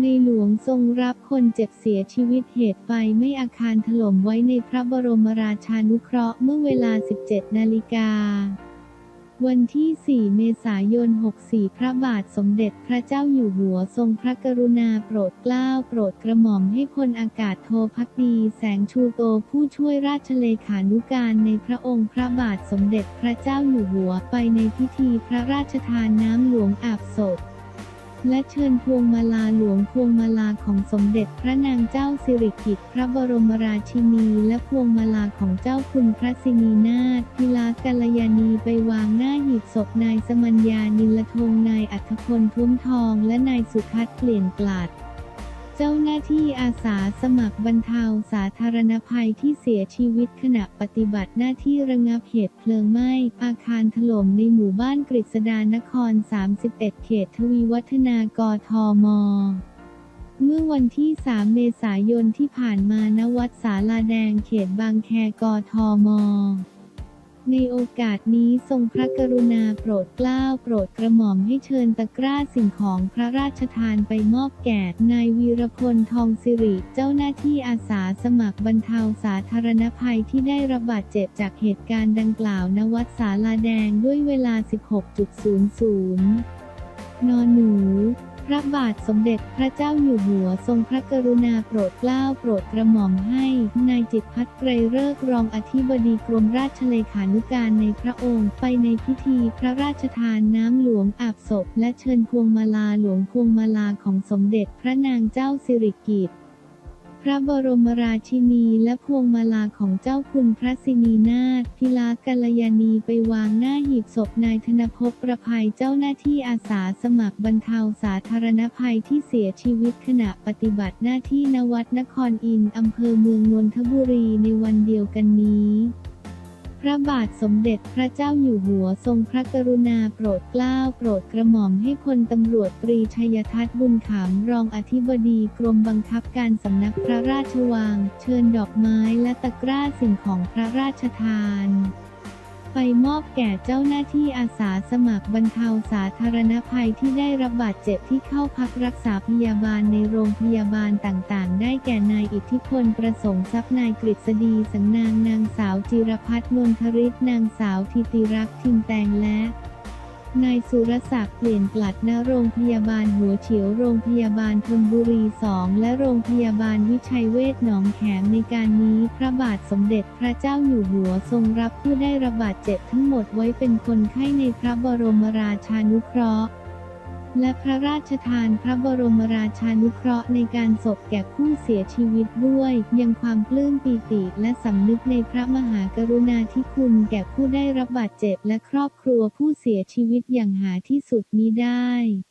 ในหลวงทรงรับคนเจ็บเสียชีวิตเหตุไฟไม่อาคารถล่มไว้ในพระบรมราชานุเคราะห์เมื่อเวลา 17 นาฬิกา วันที่ 4 เมษายน 64 พระบาทสมเด็จพระเจ้าอยู่หัวทรงพระกรุณาโปรดเกล้าโปรดกระหม่อมให้พลอากาศโทพักดีแสงชูโตผู้ช่วยราชเลขานุการในพระองค์พระบาทสมเด็จพระเจ้าอยู่หัวไปในพิธีพระราชทานน้ำหลวงอาบศพ และเชิญพวงมาลาหลวงพวงมาลาของสมเด็จพระนางเจ้าสิริกิติ์พระบรมราชินี และพวงมาลาของเจ้าคุณพระสินีนาถพิลากัลยาณีไปวางหน้าหีบศพนายสมัญญานิลทงนายอัธพลทุ่มทอง และนายสุทัศน์เปลี่ยนกลัด เจ้าหน้าที่อาสาสมัครบรรเทาสาธารณภัยที่เสียชีวิตขณะปฏิบัติหน้าที่ระงับเหตุเพลิงไหม้ อาคารถล่มในหมู่บ้านกฤษดานคร 31 เขตทวีวัฒนากทมเมื่อวันที่ 3 เมษายนที่ผ่านมาณวัดสาลาแดงเขตบางแคกทม ในโอกาสนี้ทรงพระกรุณาโปรดเกล้าโปรดกระหม่อมให้เชิญตะกร้าสิ่งของพระราชทานไปมอบแก่ นายวีรพลทองสิริ เจ้าหน้าที่อาสาสมัครบรรเทาสาธารณภัยที่ได้รับบาดเจ็บจากเหตุการณ์ดังกล่าวณวัดสาลาแดงด้วยเวลา 16.00 น หนู ระบาทสมเด็จพระเจ้าอยู่หัวทรงพระกรุณาโปรดเกล้าโปรดกระหม่อมให้ นายจิตพัฒน์ไกรเลิกรองอธิบดีกรมราชเลขานุการในพระองค์ ไปในพิธีพระราชทานน้ำหลวงอาบศพ และเชิญพวงมาลาหลวงพวงมาลาของสมเด็จพระนางเจ้าสิริกิติ์ พระบรมราชินีและพวงมาลาของเจ้าคุณพระสินีนาถพิลากัลยาณีไปวางหน้าหีบศพนายธนภพประภัยเจ้าหน้าที่อาสาสมัครบรรเทาสาธารณภัยที่เสียชีวิตขณะปฏิบัติหน้าที่ณวัดนครอินอำเภอเมืองนนทบุรีในวันเดียวกันนี้ พระบาทสมเด็จพระเจ้าอยู่หัวทรงพระกรุณาโปรดเกล้าโปรดกระหม่อมให้พลตำรวจตรีชัยทัศน์บุญขำรองอธิบดีกรมบังคับการสำนักพระราชวัง เชิญดอกไม้และตะกร้าสิ่งของพระราชทาน ไปมอบแก่เจ้าหน้าที่อาสาสมัครบรรเทาสาธารณภัยที่ได้รับบาดเจ็บที่เข้าพักรักษาพยาบาลในโรงพยาบาลต่างๆ ได้แก่นายอิทธิพลประสงค์ทรัพย์นายกฤษฎีสังนางนางสาวจิรพัฒน์นนทริศนางสาวทิติรักษ์ทิมแตงและ นายสุรศักดิ์เปลี่ยนกลัดณโรงพยาบาลหัวเฉียวโรงพยาบาลธนบุรี 2 และโรงพยาบาลวิชัยเวชหนองแขมในการนี้พระบาทสมเด็จพระเจ้าอยู่หัวทรงรับผู้ได้รับบาดเจ็บทั้งหมดไว้เป็นคนไข้ในพระบรมราชานุเคราะห์ และพระราชทานพระบรมราชานุเคราะห์ในการศพแก่ผู้เสียชีวิตด้วย ยังความปลื้มปีติและสำนึกในพระมหากรุณาธิคุณแก่ผู้ได้รับบาดเจ็บและครอบครัวผู้เสียชีวิตอย่างหาที่สุดมิได้